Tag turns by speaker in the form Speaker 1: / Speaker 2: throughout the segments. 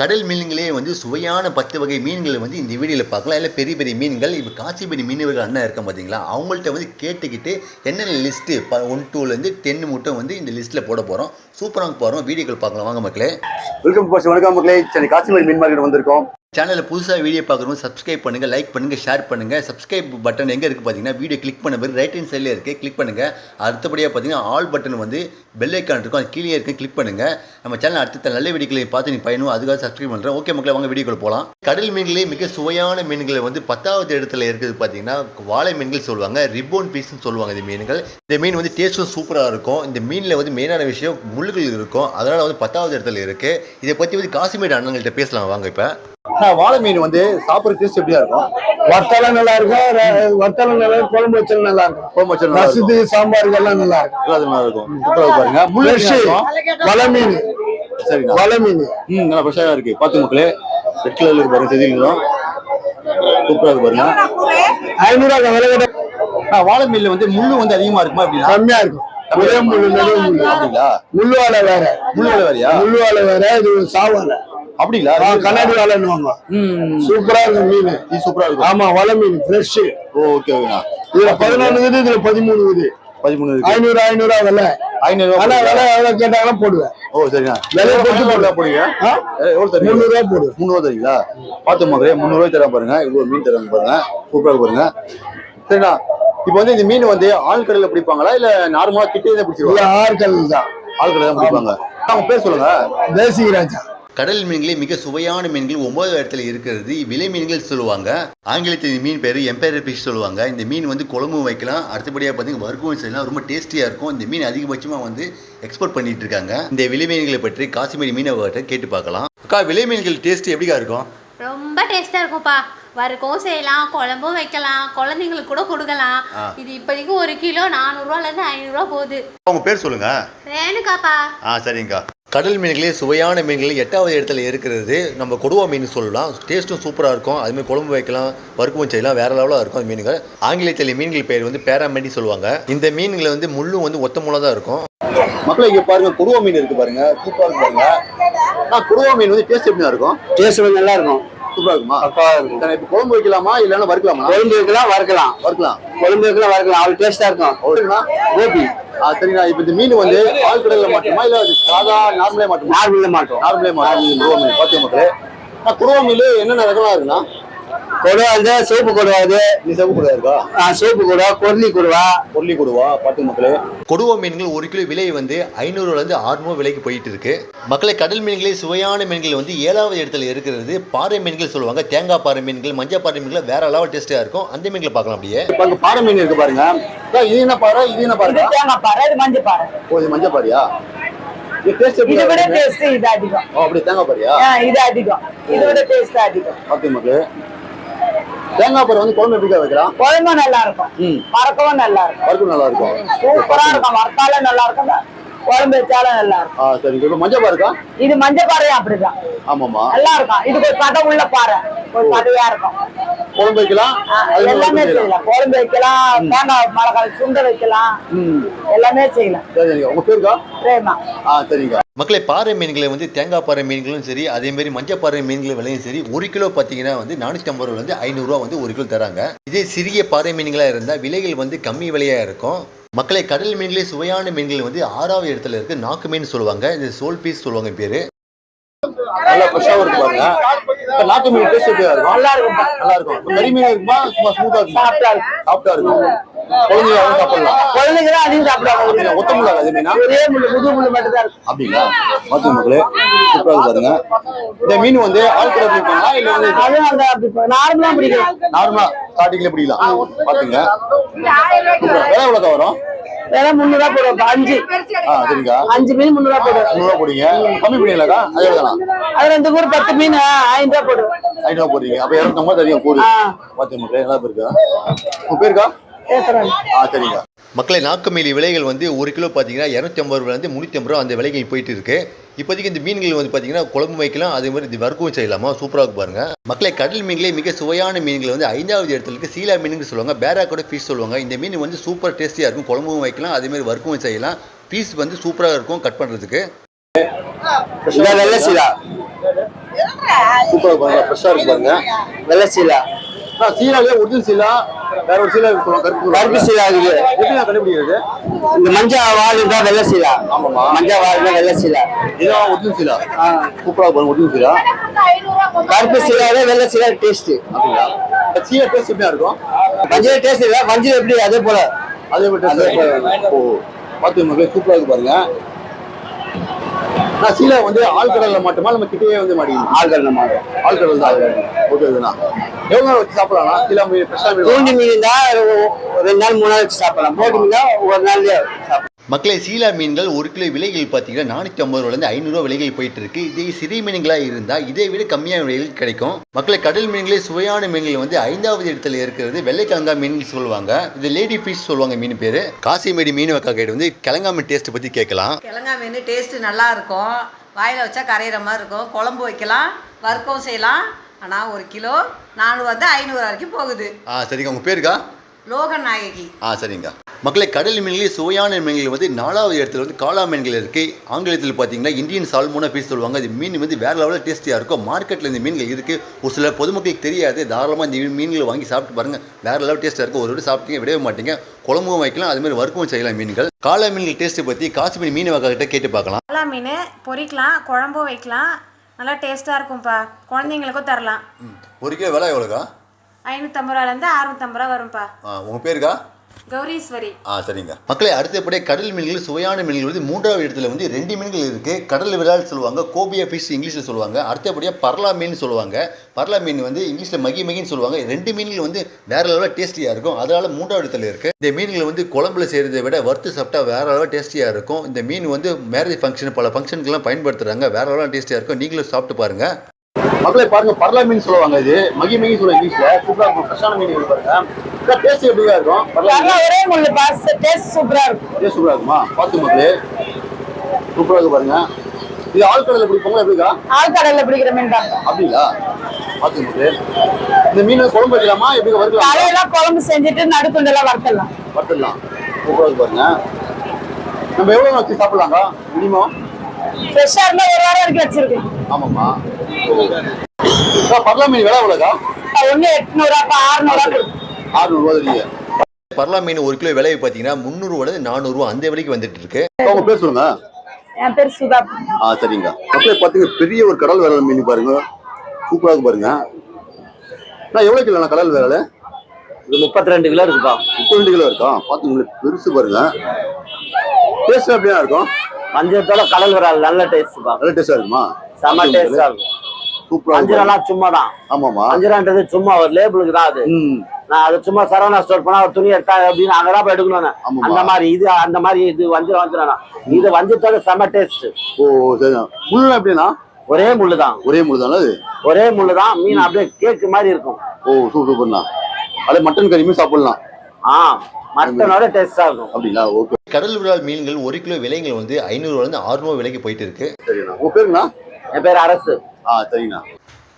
Speaker 1: கடல் மீன்களே வந்து சுவையான பத்து வகை மீன்களை வந்து இந்த வீடியோவில் பார்க்கலாம். இல்லை பெரிய பெரிய மீன்கள் இப்போ காசிபடி மீனவர்கள் அண்ணன் இருக்க பார்த்தீங்களா அவங்கள்ட்ட வந்து கேட்டுக்கிட்டு என்னென்ன லிஸ்ட்டு ப ஒன் டூலேருந்து டென் மட்டும் வந்து இந்த லிஸ்ட்டில் போட போகிறோம் சூப்பராக போகிறோம் வீடியோக்கள் பார்க்கலாம். வாங்க மக்களே.
Speaker 2: வெல்கம் வணக்கம் மக்களே. சென்னை காசிமேல் மீன் மார்க்கெட் வந்திருக்கோம்.
Speaker 1: சேனலில் புதுசாக வீடியோ பார்க்குறவங்க சப்ஸ்கிரைப் பண்ணுங்கள் லைக் பண்ணுங்கள் ஷேர் பண்ணுங்கள் சப்ஸ்கிரைப் பட்டன் எங்கே இருக்குது பார்த்தீங்கன்னா வீடியோ கிளிக் பண்ண பிறகு ரைட் ஹேண்ட் சைடில் இருக்குது கிளிக் பண்ணுங்கள் அடுத்தபடியாக பார்த்தீங்கன்னா ஆல் பட்டன் வந்து பெல் ஐக்கான் இருக்கும் அது கீழே இருக்குது கிளிக் பண்ணுங்கள் நம்ம சேனல் அடுத்த நல்ல வீடியோக்களை பார்த்து நீ பயனும் அதுக்காக சப்ஸ்கிரைப் பண்ணுறேன் ஓகே மக்களை வாங்க வீடியோக்குள்ள போகலாம் கடல் மீன்களே மிக சுவையான மீன்களை வந்து பத்தாவது இடத்துல இருக்குது பார்த்தீங்கன்னா வாழை மீன்கள் சொல்லுவாங்க ரிப்போன் பீஸ்னு சொல்லுவாங்க இந்த மீன்கள். இந்த மீன் வந்து டேஸ்ட்டும் சூப்பராக இருக்கும். இந்த மீனில் வந்து மெயினான விஷயம் முள்ளுகள் இருக்கும். அதனால் வந்து பத்தாவது இடத்துல இருக்குது இதை பற்றி வந்து காசிமேடு அண்ணங்கள்கிட்ட பேசலாம். வாங்க இப்போ.
Speaker 2: வாழை மீன் வந்து சாப்பிட்ற டேஸ்ட் எப்படியா இருக்கும்?
Speaker 3: வத்தலம் நல்லா இருக்கும் வத்தலம் நல்லா இருக்கும் குழம்பு வச்சல் நல்லா இருக்கும்.
Speaker 2: குழம்பு வச்சா நல்லா இருக்கும்.
Speaker 3: ரசத்து சாம்பாருக்கு எல்லாம் நல்லா இருக்கும்
Speaker 2: எல்லாத்துக்கும் நல்லா இருக்கும். பாருங்க முள்ளு?
Speaker 3: வலை மீன்.
Speaker 2: சரிண்ணா
Speaker 3: வலை மீன்.
Speaker 2: ம் நல்லா ஃப்ரெஷ்ஷாக இருக்கு. பார்த்து மக்களே ரெட் கலர்ல இருக்கு பாருங்க செதிலும் சூப்பரா இருக்கு பாருங்க.
Speaker 3: ஐநூறு ரூபா விலை கிட்ட
Speaker 2: ஆ, வாழை மீன்ல வந்து முள்ளு வந்து அதிகமா இருக்குமா அப்படின்னா
Speaker 3: கம்மியா இருக்கும். ஒரே முள்ளு நடுவு முள்ளு.
Speaker 2: அப்படிங்களா?
Speaker 3: முள்ளு வாழை வேற.
Speaker 2: முள்ளு வேறையா?
Speaker 3: முள்ளு வாழை வேற இது சாவாலை
Speaker 2: அப்படிங்களா
Speaker 3: கண்ணாடி வாழைன்னுவாங்க
Speaker 2: ம்.
Speaker 3: சூப்பரா இருக்கும் மீன்.
Speaker 2: இது சூப்பரா இருக்கும்.
Speaker 3: ஆமா வலை மீன் ஃப்ரெஷ்
Speaker 2: ஓகே ஓகேண்ணா
Speaker 3: இதுல பதினொன்று இருக்குது இதுல பதிமூணு இருக்குது
Speaker 2: பதிமூணு இருக்கு
Speaker 3: ஐநூறு ஐநூறு விலை.
Speaker 2: ஐநூறு
Speaker 3: ஆனா விலை எவ்வளவு கேட்டாலும் போடுவேன்.
Speaker 2: ஓ சரிண்ணா.
Speaker 3: விலை போட்டு
Speaker 2: போடுங்க
Speaker 3: ஆ?
Speaker 2: எவ்வளவு தருவீங்க?
Speaker 3: முந்நூறு ரூபா போடுவேன்.
Speaker 2: முந்நூறு தரீங்களா பார்த்து மக்களே முந்நூறுவாய் தரேன் பாருங்க. இவ்வளோ மீன் தராங்க பாருங்க. சூப்பராக பாருங்க. சரிண்ணா. இப்போ வந்து இந்த மீன் வந்து ஆழ்கடல்ல பிடிப்பாங்களா? இல்ல நார்மலா கிட்டே தான்
Speaker 3: இல்ல
Speaker 2: பிடிச்சிருவாங்க
Speaker 3: ஆட்கள் தான்.
Speaker 2: ஆழ்கடல் தான் பிடிப்பாங்க. அவங்க பேர் சொல்லுங்க.
Speaker 3: தேசிக ராஜா
Speaker 1: கடல் மீன்களே மிக சுவையான மீன்கள் ஒன்பது இடத்துல இருக்கிறது. விலை மீன்கள் சொல்லுவாங்க. ஆங்கிலத்தில் மீன் பேர் எம்பையர் ஃபிஷ் சொல்லுவாங்க. இந்த மீன் வந்து குழம்பு வைக்கலாம். அடுத்தபடியாக பார்த்தீங்கன்னா வறுக்கவும் செய்யலாம் ரொம்ப டேஸ்டியாக இருக்கும். இந்த மீன் அதிகபட்சமாக வந்து எக்ஸ்போர்ட் பண்ணிட்டு இருக்காங்க. இந்த விலை மீன்களை பற்றி காசிமேரி மீனவர்கிட்ட கேட்டு பார்க்கலாம். அக்கா விலை மீன்கள் டேஸ்ட் எப்படிக்கா இருக்கும்?
Speaker 4: ரொம்ப டேஸ்டா இருக்கும்ப்பா. வறுக்கவும் செய்யலாம் குழம்பும் வைக்கலாம் குழந்தைங்களுக்கு கூட கொடுக்கலாம். இது இப்போதைக்கு ஒரு கிலோ நானூறுரூவாலேருந்து ஐநூறுரூவா போகுது.
Speaker 1: அவங்க பேர் சொல்லுங்க.
Speaker 4: ரேணுக்காப்பா
Speaker 1: ஆ சரிங்கக்கா. கடல் மீன்களே சுவையான மீன்கள் எட்டாவது இடத்துல இருக்கிறது. நம்ம கொடுவா மீன் சொல்லலாம். டேஸ்ட்டும் சூப்பராக இருக்கும். அதுமாதிரி குழம்பு வைக்கலாம் வறுக்கவும் செய்யலாம். வேற லெவலாக இருக்கும் அந்த மீன்கள். ஆங்கிலத்தில் மீன்கள் பேர் வந்து பேராமெண்டி சொல்லுவாங்க. இந்த மீன்களை வந்து முள்ளும் வந்து ஒத்த முள்ளா தான் இருக்கும்.
Speaker 2: மக்களே இங்க பாருங்க குருவா மீன் இருக்கு பாருங்க. சூப்பரா இருக்கு பாருங்க. ஆ குருவா மீன் வந்து டேஸ்ட் எப்படி இருக்கும்?
Speaker 3: டேஸ்ட் நல்லா இருக்கும்.
Speaker 2: சூப்பரா இருக்குமா இப்போ குழம்பு வைக்கலாமா இல்லைன்னா வறுக்கலாமா?
Speaker 3: குழம்பு வைக்கலாம் வறுக்கலாம்.
Speaker 2: வறுக்கலாம்.
Speaker 3: குழம்பு வைக்கலாம் வறுக்கலாம். அவ்வளவு டேஸ்டா இருக்கும்.
Speaker 2: கோபி. சரிண்ணா இப்போ இந்த மீன் வந்து ஆழ்கடல்ல மாட்டுமா இல்ல சாதா நார்மலே மாட்டுமா?
Speaker 3: நார்மல்ல மாட்டோம்
Speaker 2: நார்மலே மாட்டும்? பார்த்து மக்களே. குருவா மீன் என்னென்ன ரகம்லாம் இருக்குண்ணா?
Speaker 3: கொடுவா வந்து சோப்பு கொடுவா அது
Speaker 2: நீ செவப்பு கூட இருக்கா?
Speaker 3: ஆ, சோப்பு கொடுவா கொர்லி கொடுவா.
Speaker 2: பொருளி கொடுவா பார்த்து மக்களே.
Speaker 1: கொடுவா மீன்கள் ஒரு கிலோ விலை வந்து ஐநூறுலேருந்து அறுநூறு விலைக்கு போயிட்டு இருக்கு மக்களை கடல் மீன்களே சுவையான மீன்கள் வந்து ஏழாவது இடத்துல இருக்கிறது. பாறை மீன்கள் சொல்லுவாங்க தேங்காய் பாறை மீன்கள் மஞ்சள் பாறை மீன்கள் வேற லெவல் டேஸ்ட்டாக இருக்கும். அந்த மீன்களை பார்க்கலாம் அப்படியே.
Speaker 2: இப்போ அங்க பாறை மீன் இருக்கு பாருங்க. இது என்ன பாறை? இது என்ன பாருங்க
Speaker 5: தேங்காய் பாறை இது மஞ்சள் பாறை.
Speaker 2: ஓ இது மஞ்சள் பாறையா? இது டேஸ்ட்
Speaker 5: இதை இது அதிகம்.
Speaker 2: ஓ அப்படி தேங்காய் பாறையா?
Speaker 5: ஆ, இது அதிகம். இதை விட டேஸ்ட் அதிகம்.
Speaker 2: பார்த்து மக்களே. தேங்காய் பாறை வந்து குழம்பு எப்படிக்கா வைக்கலாம்?
Speaker 5: குழம்பும் நல்லா இருக்கும்
Speaker 2: ம்.
Speaker 5: மறக்கவும் நல்லா இருக்கும்
Speaker 2: வறுக்கும் நல்லா இருக்கும்
Speaker 5: சூப்பரா இருக்கும். வறுத்தாலும் நல்லா இருக்கும் குழம்பு வச்சாலும் நல்லா இருக்கும்
Speaker 2: ஆ சரி. இப்போ மஞ்சள் பாறை இருக்கா?
Speaker 5: இது மஞ்சள் பாறையும் அப்படிதான்.
Speaker 2: ஆமாமா
Speaker 5: நல்லா இருக்கும் இதுக்கு ஒரு கதை உள்ள பாறை. ஒரு கதையா இருக்கும்.
Speaker 2: குழம்பு வைக்கலாம்?
Speaker 5: எல்லாமே
Speaker 2: செய்யலாம்.
Speaker 5: குழம்பு வைக்கலாம் தேங்காய் மிளகாய் சுண்ட வைக்கலாம். எல்லாமே செய்யலாம்.
Speaker 2: சரி சரிங்க உங்க பேருக்கா?
Speaker 5: பிரேமா.
Speaker 2: ஆ சரிங்க.
Speaker 1: மக்களை பாறை மீன்களை வந்து தேங்காய் பாறை மீன்களும் சரி அதேமாரி மஞ்சள் பாறை மீன்கள் விலையும் சரி ஒரு கிலோ பார்த்தீங்கன்னா வந்து நானூற்றி ஐம்பது வந்து ஐநூறுரூவா வந்து ஒரு கிலோ தராங்க. இதே சிறிய பாறை மீன்களாக இருந்தால் விலைகள் வந்து கம்மி விலையாக இருக்கும். மக்களை கடல் மீன்களே சுவையான மீன்கள் வந்து ஆறாவது இடத்துல இருக்குது நாக்கு மீன் சொல்லுவாங்க. இது சோல் பீஸ் சொல்லுவாங்க பேர்.
Speaker 2: நல்லா ஃப்ரெஷ்ஷாகவும் இருக்கு பாருங்க. இப்போ நாட்டு மீன் டேஸ்ட் எப்படியா இருக்கும்?
Speaker 5: நல்லா இருக்கும்.
Speaker 2: நல்லா இருக்கும். கறி மீன் இருக்குமா? சும்மா ஸ்மூத்தா இருக்குமா?
Speaker 5: சாப்பிட்டா இருக்கும்.
Speaker 2: சாப்பிட்டா இருக்கும். குழந்தைங்க சாப்பிடலாம்.
Speaker 5: குழந்தைங்க தான் அதிகம் சாப்பிடுவாங்க?
Speaker 2: ஒத்த முள்ளா அது மீனா?
Speaker 5: ஒரே முள்ளு முது முள்ளு மட்டும் தான் இருக்கும்.
Speaker 2: அப்படிங்களா? பார்த்து மக்களே. சூப்பராக பாருங்க. இந்த மீன் வந்து ஆழ்கடை பிடிப்பாங்களா இல்லை வந்து
Speaker 5: அதுவும் அந்த அப்படி நார்மலா பிடிக்கும்
Speaker 2: நார்மலா? ஸ்டார்டிங்ல பிடிக்கலாம். பாத்துங்க வேலை எவ்வளோக்கா வரும்?
Speaker 5: வேலை முந்நூறுவா போடுவோம். அஞ்சு.
Speaker 2: ஆ சரிங்க.
Speaker 5: அஞ்சு மீன் முந்நூறுவா போடுவோம்.
Speaker 2: நூறுரூவா போடுங்க கம்மி பண்ணிங்களாக்கா அதே தானா
Speaker 5: அது ரெண்டு கூறு பத்து மீன் ஆயிரம் ரூபா போடுவோம்.
Speaker 2: போடுறீங்க அப்போ இரநூத்தம்பது தெரியும் கூடு
Speaker 5: ஆ.
Speaker 2: பார்த்து மக்களே? நல்லா இருக்கா? உங்க பேருக்கா ஆ சரிங்க.
Speaker 1: மக்களை நாக்குமேலி விலைகள் வந்து ஒரு கிலோ பார்த்தீங்கன்னா இரநூத்தி ஐம்பது ரூபாயிலேருந்து முந்நூற்றி ஐம்பது ரூபா அந்த விலைகள் போயிட்டு இருக்கு. இப்போதைக்கு இந்த மீன்கள் வந்து பார்த்தீங்கன்னா குழம்பு வைக்கலாம் அதே மாதிரி இது வறுக்கவும் செய்யலாமா? சூப்பராக இருக்கு பாருங்க. மக்களை கடல் மீன்களே மிக சுவையான மீன்கள் வந்து ஐந்தாவது இடத்துல இருக்கு. சீலா மீனுன்னு சொல்லுவாங்க பேரா கூட ஃபிஷ் சொல்லுவாங்க. இந்த மீன் வந்து சூப்பர் டேஸ்டியாக இருக்கும். குழம்பும் வைக்கலாம் அதே மாதிரி வறுக்கவும் செய்யலாம். பீஸ் வந்து சூப்பராக இருக்கும் கட் பண்ணுறதுக்கு
Speaker 3: வெள்ளை சீலா.
Speaker 2: சூப்பரா பாருங்க ஃப்ரெஷ்ஷா இருக்கு பாருங்க.
Speaker 3: வெள்ளை சீலா.
Speaker 2: சீலாலே ஒரிஜினல் சீலா. வேற ஒரு சீலா இருக்கு கருப்பு
Speaker 3: சீலா இருக்குது
Speaker 2: எப்படி நான் கண்டுபிடிக்கிறது?
Speaker 3: இந்த மஞ்சா வால் தான் வெள்ளை சீலா.
Speaker 2: ஆமாமா.
Speaker 3: மஞ்சா வால் தான் வெள்ளை சீலா.
Speaker 2: இதான் ஒரிஜினல் சீலா. சூப்பரா பாருங்க ஒரிஜினல் சீலா.
Speaker 3: கருப்பு சீலாவே வெள்ளை சீலா டேஸ்ட்
Speaker 2: அப்படிங்களா? சீலா டேஸ்ட் எப்படியா இருக்கும்?
Speaker 3: மஞ்சள் டேஸ்ட் இல்ல மஞ்சள் எப்படி அதே போல?
Speaker 2: அதே taste ஓ பார்த்து மக்களே சூப்பரா இருக்கு பாருங்க. நான் சீலா வந்து ஆழ்கடல்ல மட்டுமா? நம்ம கிட்டேயே வந்து மாட்டேங்குது
Speaker 3: ஆள்கள் நம்ம
Speaker 2: ஆழ்கடல் தான் ஓகே எவ்வளோ நேரம் வச்சு சாப்பிடலாம் சீலா மீன்
Speaker 3: தூண்டி தான் ரெண்டு நாள் மூணு நாள் வச்சு சாப்பிடலாம். போட்டு மீன் தான் ஒரு நாள்லயே சாப்பிடலாம்.
Speaker 1: மக்களே சீலா மீன்கள் ஒரு கிலோ விலைகள் பார்த்தீங்கன்னா நானூற்றி ஐம்பது ரூபாலேருந்து ஐநூறுரூவா விலைகள் போயிட்டு இருக்கு. இதே சிறிய மீன்களாக இருந்தால் இதை விட கம்மியான விலைகள் கிடைக்கும். மக்களை கடல் மீன்களே சுவையான மீன்கள் வந்து ஐந்தாவது இடத்துல இருக்கிறது. வெள்ளைக்கிழங்கா மீன் சொல்லுவாங்க. இது லேடி ஃபிஷ் சொல்லுவாங்க மீன் பேர். காசிமேடி மீன் வக்கா கைடு வந்து கிழங்கா மீன் டேஸ்ட் பற்றி கேட்கலாம்.
Speaker 6: கிழங்கா மீன் டேஸ்ட்டு நல்லா இருக்கும். வாயில் வச்சா கரையிற மாதிரி இருக்கும். குழம்பு வைக்கலாம் வறுக்கவும் செய்யலாம். ஆனால் ஒரு கிலோ நானூறு ஐநூறு வரைக்கும் போகுது.
Speaker 1: ஆ சரிங்க. உங்கள் பேருக்கா?
Speaker 6: லோகன் நாயகி.
Speaker 1: ஆ சரிங்க. மக்களை கடல் மீன்களே சுவையான மீன்கள் வந்து நாலாவது இடத்துல வந்து காளா மீன்கள் இருக்கு. ஆங்கிலத்தில் பார்த்தீங்கன்னா இந்தியன் சால்மோனா பீஸ் சொல்லுவாங்க. அது மீன் வந்து வேற லெவலில் டேஸ்டியாக இருக்கும். மார்க்கெட்டில் இந்த மீன்கள் இருக்கு. ஒரு சில பொதுமக்களுக்கு தெரியாது. தாராளமாக இந்த மீன்களை வாங்கி சாப்பிட்டு பாருங்க. வேற லெவல் டேஸ்ட்டாக இருக்கும். ஒரு விட சாப்பிட்டீங்க விடவே மாட்டீங்க. குழம்பும் வைக்கலாம். அது மாதிரி வறுக்கவும் செய்யலாம் மீன்கள். காளா மீன்கள் டேஸ்ட்டை பற்றி காசுமீன் மீன் வகை கிட்ட கேட்டு பார்க்கலாம்.
Speaker 7: காளா மீன் பொரிக்கலாம் குழம்பும் வைக்கலாம். நல்லா டேஸ்ட்டாக இருக்கும்ப்பா குழந்தைங்களுக்கும் தரலாம்.
Speaker 1: ஒரு கிலோ விலை எவ்வளோக்கா?
Speaker 7: ஐநூற்றம்பது ரூபாலேருந்து அறுநூத்தம்பது ரூபா வரும்ப்பா
Speaker 1: உங்கள் பேருக்கா?
Speaker 7: கௌரீஸ்வரி.
Speaker 1: ஆ சரிங்க. மக்களே அடுத்தபடியே கடல் மீன்கள் சுவையான மீன்கள் வந்து மூன்றாவது இடத்துல வந்து ரெண்டு மீன்கள் இருக்கு. கடல் விரால் சொல்லுவாங்க கோபியா ஃபிஷ் இங்கிலீஷில் சொல்லுவாங்க. அடுத்தபடியாக பர்லா மீன் சொல்லுவாங்க. பர்லா மீன் வந்து இங்கிலீஷில் மகி மகின்னு சொல்லுவாங்க. ரெண்டு மீன்கள் வந்து வேற லெவலில் டேஸ்டியாக இருக்கும். அதனால மூன்றாவது இடத்துல இருக்கு. இந்த மீன்கள் வந்து குழம்புல செய்கிறதை விட வறுத்து சாப்பிட்டா வேற லெவலில் டேஸ்டியாக இருக்கும். இந்த மீன் வந்து மேரேஜ் ஃபங்க்ஷன் பல ஃபங்க்ஷனுக்குலாம் பயன்படுத்துகிறாங்க வேற லெவலில் டேஸ்டியாக இருக்கும். நீங்களும் சாப்பிட்டு பாருங்கள்
Speaker 2: மக்களே பாருங்க பரலா மீன் சொல்லுவாங்க இது. மகி மகி சொல்லுவாங்க இங்கிலீஷ்ல சூப்பரா இருக்கும். ஃப்ரெஷ்ஷான மீன் இருக்கு பாருங்க. டேஸ்ட் எப்படியா இருக்கும்? பரலா
Speaker 5: ஒரே முள்ளு பாஸ். டேஸ்ட் சூப்பரா இருக்கும்.
Speaker 2: டேஸ்ட் சூப்பரா இருக்குமா? பார்த்து மக்களே. சூப்பரா இருக்கு பாருங்க. இது ஆழ்கடல்ல பிடிப்பாங்களா எப்படிக்கா?
Speaker 5: ஆழ்கடல்ல பிடிக்கிற மீன் தான்.
Speaker 2: அப்படிங்களா? பார்த்து மக்களே. இந்த மீன் குழம்பு வைக்கலாமா? எப்படி வறுக்கலாம்?
Speaker 5: தலையெல்லாம் குழம்பு செஞ்சுட்டு நடுத்துண்டெல்லாம் வறுத்தலாம்
Speaker 2: வறுத்துடலாம். சூப்பரா இருக்கு பாருங்க. நம்ம எவ்வளவு வச்சு சாப்பிடலாங்க மினிமம்
Speaker 5: ஃப்ரெஷ்ஷா இருந்தா ஒரு வாரம் வரைக்கும் வச்சிருக்கேன்
Speaker 2: ஆமாம்மா. பரலா மீன் விலை எவ்வளோக்கா?
Speaker 5: ஒண்ணு எட்நூறுவா ஆறுநூறுவா
Speaker 2: ஆறுநூறுவா
Speaker 1: பர்லா மீன் ஒரு கிலோ விலை பார்த்தீங்கன்னா முந்நூறுவாலேருந்து நானூறுரூவா அந்த விலைக்கு வந்துட்டு இருக்கு.
Speaker 2: உங்க பேர் சொல்லுங்க.
Speaker 5: என் பேர் சுதா.
Speaker 2: ஆ சரிங்க. அப்படியே பெரிய ஒரு கடல் விரல் மீன் பாருங்க. சூப்பரா இருக்கு பாருங்க. நான் எவ்வளவு கிலோ கடல் விரல்?
Speaker 3: இது முப்பத்தி ரெண்டு கிலோ இருக்குப்பா.
Speaker 2: முப்பது ரெண்டு கிலோ இருக்கா? பார்த்து உங்களுக்கு பெருசு பாருங்க. டேஸ்ட் எப்படியா இருக்கும்.
Speaker 3: மஞ்சத்தோட கடல் விரால் நல்ல டேஸ்ட்ப்பா
Speaker 2: நல்ல டேஸ்டா இருக்குமா?
Speaker 3: செம்ம டேஸ்டா இருக்கும்.
Speaker 2: சூப்பரா.
Speaker 3: வஞ்சிரம்லாம் சும்மா தான்
Speaker 2: ஆமாமா
Speaker 3: வஞ்சிரன்றது சும்மா ஒரு லேபிளுக்கு தான் அது.
Speaker 2: ம்.
Speaker 3: நான் அது சும்மா சரவணா ஸ்டோர் போனா ஒரு துணி எடுத்தா அப்படின்னு அங்கதான் போய் எடுக்கணும். அந்த மாதிரி இது அந்த மாதிரி இது வஞ்சிரம் வஞ்சிரம் இது வஞ்சத்தோட செம டேஸ்ட்
Speaker 2: ஓ சரி முள்ளு எப்படின்னா
Speaker 3: ஒரே முள்ளு தான்
Speaker 2: ஒரே முள்ளு தானே அது?
Speaker 3: ஒரே முள்ளு தான் மீன் அப்படியே கேக்கு மாதிரி இருக்கும்.
Speaker 2: ஓ சூப்பர் சூப்பர்ண்ணா. அதே மட்டன் கறியுமே சாப்பிடலாம்.
Speaker 3: ஆ மட்டனோட டேஸ்டா இருக்கும்.
Speaker 2: அப்படிங்களா? ஓகே.
Speaker 1: கடல் விரால் மீன்கள் ஒரு கிலோ விலைகள் வந்து ஐநூறுவாலேருந்து அறுநூறு விலைக்கு போயிட்டு இருக்கு.
Speaker 2: சரிண்ணா. உங்க
Speaker 3: என் பேர் அரசு.
Speaker 2: ஆ சரிங்கண்ணா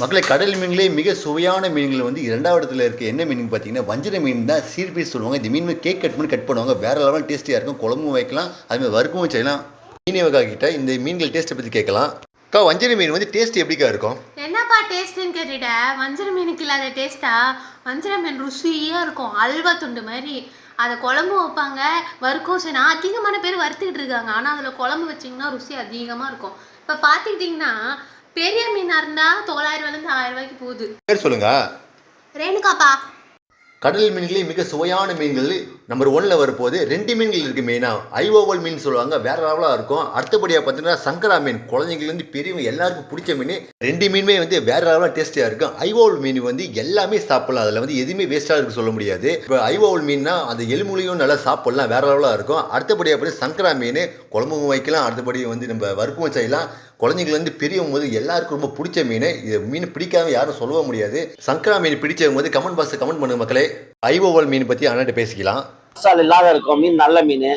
Speaker 1: மக்களை கடல் மீன்களே மிக சுவையான மீன்கள் வந்து இரண்டாவது இடத்துல இருக்கு என்ன மீன் பார்த்தீங்கன்னா வஞ்சிர மீன் தான் சீர்பீஸ் சொல்லுவாங்க. இந்த மீன் கேக் கட் பண்ணி கட் பண்ணுவாங்க. வேற லெவல் டேஸ்டியாக இருக்கும். குழம்பும் வைக்கலாம். அதுமாதிரி வறுக்கவும் செய்யலாம். மீன் வகை கிட்ட இந்த மீன்கள் டேஸ்ட்டை பற்றி கேட்கலாம். அக்கா வஞ்சிர மீன் வந்து டேஸ்ட் எப்படிக்கா இருக்கும்?
Speaker 4: என்னப்பா டேஸ்ட்டுன்னு கேட்டுட்ட? வஞ்சிர மீனுக்கு இல்லாத டேஸ்ட்டா வஞ்சிர மீன் ருசியாக இருக்கும். அல்வா துண்டு மாதிரி. அதை குழம்பு வைப்பாங்க. வறுக்கவும் செய்யணும். அதிகமான பேர் வறுத்துக்கிட்டு இருக்காங்க. ஆனால் அதில் குழம்பு வச்சிங்கன்னா ருசி அதிகமாக இருக்கும். இப்போ பார்த்துக்கிட்டிங்கன்னா பெரிய மீனாக இருந்தால் தொள்ளாயிரம் ரூபாயிலேருந்து ஆயிரம் ரூபாய்க்கு போகுது.
Speaker 1: பேர் சொல்லுங்க.
Speaker 4: ரேணுகாப்பா.
Speaker 1: கடல் மீன்களே மிக சுவையான மீன்கள் நம்பர் ஒன்ல வரப்போது ரெண்டு மீன்கள் இருக்கு மெயினாக ஐஓவல் மீன் சொல்லுவாங்க. வேற லெவலாக இருக்கும். அடுத்தபடியாக பார்த்தீங்கன்னா சங்கரா மீன். குழந்தைங்கலேருந்து பெரியவங்க எல்லாருக்கும் பிடிச்ச மீன். ரெண்டு மீனுமே வந்து வேற லெவலாக டேஸ்டியாக இருக்கும். ஐஓவல் மீன் வந்து எல்லாமே சாப்பிடலாம். அதில் வந்து எதுவுமே வேஸ்ட்டாக இருக்கு சொல்ல முடியாது. இப்போ ஐஓவல் மீன்னா அந்த எலுமுலையும் நல்லா சாப்பிடலாம். வேற லெவலாக இருக்கும். அடுத்தபடியாக பார்த்து சங்கரா மீன். குழம்பும் வைக்கலாம். அடுத்தபடி வந்து நம்ம வறுக்கவும் செய்யலாம். குழந்தைங்கலேருந்து பெரியவங்க போது எல்லாருக்கும் ரொம்ப பிடிச்ச மீன். இது மீன் பிடிக்காம யாரும் சொல்லவும் முடியாது. சங்கரா மீன் பிடிச்சவங்க வந்து கமெண்ட் பாக்ஸ் கமெண்ட் பண்ணுங்க மக்களே. ஐஓவல் மீன் பற்றி அண்ணாட்ட பேசிக்கலாம்.
Speaker 3: கொலஸ்ட்ரால் இல்லாத இருக்கும். மீன் நல்ல மீன்.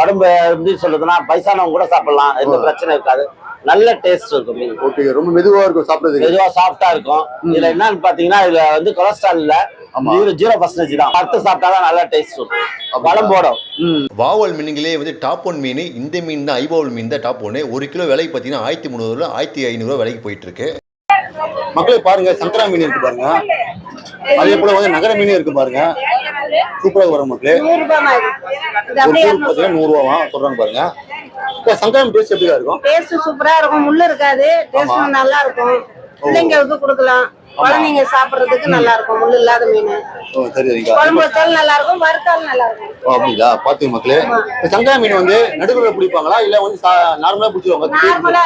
Speaker 3: உடம்பு எப்படி சொல்றதுன்னா வயசானவங்க கூட சாப்பிடலாம். எந்த பிரச்சனை இருக்காது. நல்ல டேஸ்ட் இருக்கும் மீன்.
Speaker 2: ஓகே ரொம்ப மெதுவா இருக்கும் சாப்பிடுறதுக்கு.
Speaker 3: மெதுவா சாஃப்டா இருக்கும். இதுல என்னன்னு பாத்தீங்கன்னா இதுல வந்து கொலஸ்ட்ரால் இல்ல. ஜீரோ ஜீரோ பர்சன்டேஜ் தான். பத்து சாப்பிட்டாதான் நல்ல டேஸ்ட் இருக்கும் குழம்போடும்
Speaker 1: வாவல் மீனுங்களே வந்து டாப் ஒன் மீன். இந்த மீன் தான் ஐவாவல் மீன் தான் டாப் ஒன்று ஒரு கிலோ விலைக்கு பார்த்தீங்கன்னா ஆயிரத்தி முந்நூறுவா ஆயிரத்தி ஐநூறுரூவா விலைக்கு போயிட்டு இருக்கு.
Speaker 2: மக்களே பாருங்க சங்கரா மீன் இருக்கு பாருங்க. அதே போல வந்து நகர மீன் இருக்கு பாருங்க. சூப்பராக வரும் மக்களே.
Speaker 3: நூறு ரூபாய் மாதிரி. இது
Speaker 2: ஒரு
Speaker 3: அப்படியே
Speaker 2: கூறு பார்த்தீங்கன்னா நூறு ரூபாவா சொல்றாங்க பாருங்க. சங்கரா டேஸ்ட் எப்படிதான் இருக்கும்?
Speaker 3: டேஸ்ட் சூப்பரா இருக்கும். முள்ளு இருக்காது. டேஸ்ட் நல்லா இருக்கும். பிள்ளைங்களுக்கு கொடுக்கலாம். குழந்தைங்க சாப்பிடுறதுக்கு நல்லா இருக்கும் முள்ளு இல்லாத மீன்.
Speaker 2: சரி சரிங்க.
Speaker 3: குழம்பு வச்சாலும் நல்லா இருக்கும் வறுத்தாலும் நல்லா இருக்கும்
Speaker 2: ஓ அப்படிங்களா? பாத்துங்க மக்களே. இந்த சங்கரா மீன் வந்து நடுவில் பிடிப்பாங்களா? இல்ல வந்து நார்மலா பிடிச்சிருவாங்க
Speaker 3: நார்மலா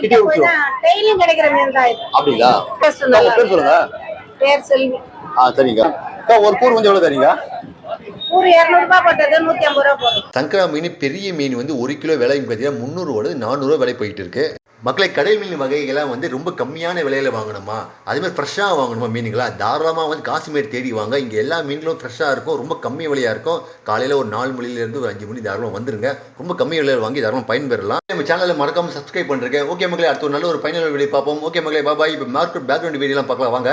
Speaker 2: கிட்டே
Speaker 3: டெய்லியும் கிடைக்கிற மீன் தான்
Speaker 2: அப்படிங்களா? பேர் சொல்லுங்க.
Speaker 3: பேர் செல்வி
Speaker 2: ஆ சரிங்க. ஒரு கூறு வந்து எவ்வளவு தரீங்க?
Speaker 1: சங்கரா மீன் பெரிய மீன் வந்து ஒரு கிலோ விலை பார்த்தீங்கன்னா முந்நூறுவோட நானூறுவா விலை போயிட்டு இருக்கு. மக்களை கடல் மீன் வகைகள்லாம் வந்து ரொம்ப கம்மியான விலையில வாங்கணுமா? அதுமாதிரி ஃப்ரெஷ்ஷாக வாங்கணுமா மீனுங்களா தாராளமாக வந்து காஷ்மீர் தேடி வாங்க. இங்கே எல்லா மீன்களும் ஃப்ரெஷ்ஷாக இருக்கும். ரொம்ப கம்மி விலையாக இருக்கும். காலையில் ஒரு நாலு மணிலேருந்து ஒரு அஞ்சு மணி தாராளமாக வந்துருங்க. ரொம்ப கம்மி விலையில் வாங்கி தாராளமாக பயன்பெறலாம். நம்ம சேனலில் மறக்காம சப்ஸ்கிரைப் பண்ணுறேன் ஓகே மக்களே அடுத்த ஒரு நல்ல ஒரு பயனுள்ள வீடியோ பார்ப்போம். ஓகே மக்களே பாபாய் இப்போ மார்க்கெட் பேக்ரவுண்ட் வீடியோலாம் பார்க்கலாம். வாங்க.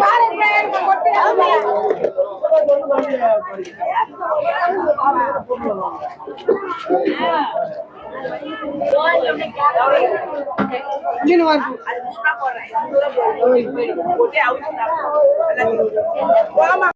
Speaker 5: பாருங்க. மீன் வாங்கி. போடுறேன். போட்டு அவங்க